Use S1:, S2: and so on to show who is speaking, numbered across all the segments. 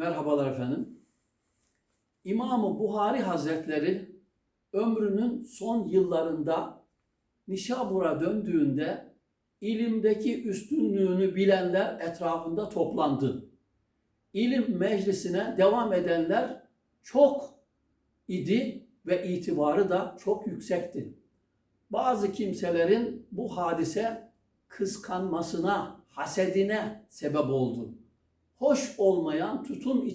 S1: Merhabalar efendim. İmam-ı Buhari Hazretleri ömrünün son yıllarında Nişabur'a döndüğünde ilimdeki üstünlüğünü bilenler etrafında toplandı. İlim meclisine devam edenler çok idi ve itibarı da çok yüksekti. Bazı kimselerin bu hadise kıskanmasına, hasedine sebep oldu hoş olmayan tutum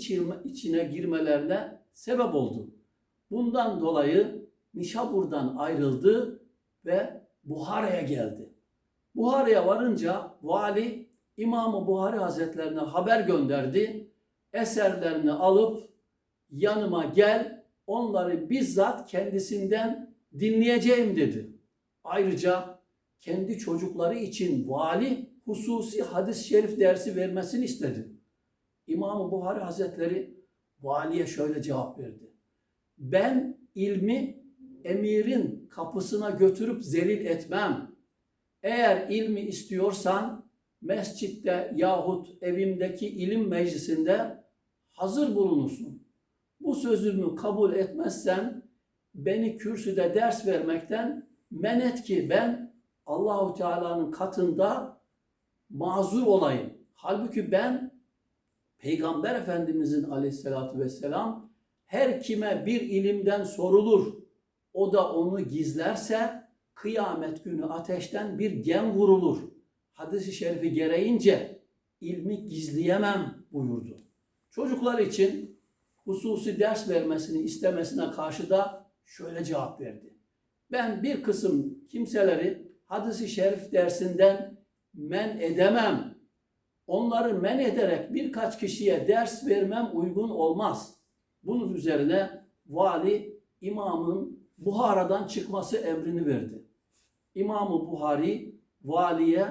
S1: içine girmelerine sebep oldu. Bundan dolayı Nişabur'dan ayrıldı ve Buhara'ya geldi. Buhara'ya varınca vali İmam-ı Buhari Hazretlerine haber gönderdi. Eserlerini alıp yanıma gel, onları bizzat kendisinden dinleyeceğim dedi. Ayrıca kendi çocukları için vali hususi hadis-i şerif dersi vermesini istedi. İmam-ı Buhari Hazretleri valiye şöyle cevap verdi. Ben ilmi emirin kapısına götürüp zelil etmem. Eğer ilmi istiyorsan mescitte yahut evimdeki ilim meclisinde hazır bulunursun. Bu sözümü kabul etmezsen beni kürsüde ders vermekten men et ki ben Allahu Teala'nın katında mazur olayım. Halbuki ben Peygamber Efendimizin aleyhissalatü vesselam her kime bir ilimden sorulur, o da onu gizlerse kıyamet günü ateşten bir gem vurulur. Hadis-i şerifi gereğince ilmi gizleyemem buyurdu. Çocuklar için hususi ders vermesini istemesine karşı da şöyle cevap verdi. Ben bir kısım kimseleri hadis-i şerif dersinden men edemem onları men ederek birkaç kişiye ders vermem uygun olmaz. Bunun üzerine vali imamın Buhara'dan çıkması emrini verdi. İmamı Buhari valiye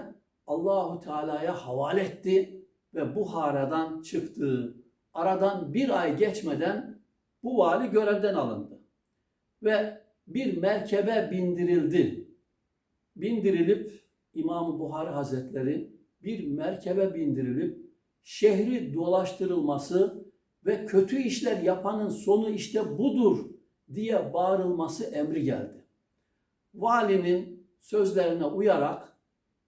S1: Allahu Teala'ya havale etti ve Buhara'dan çıktı. Aradan bir ay geçmeden bu vali görevden alındı. Ve bir merkebe bindirildi. Bindirilip İmam-ı Buhari Hazretleri bir merkebe bindirilip şehri dolaştırılması ve kötü işler yapanın sonu işte budur diye bağırılması emri geldi. Valinin sözlerine uyarak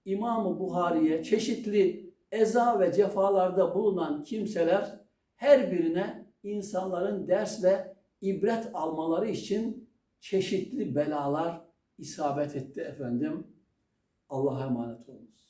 S1: İmam-ı Buhari'ye çeşitli eza ve cefalarda bulunan kimseler her birine insanların ders ve ibret almaları için çeşitli belalar isabet etti efendim. Allah'a emanet olunuz.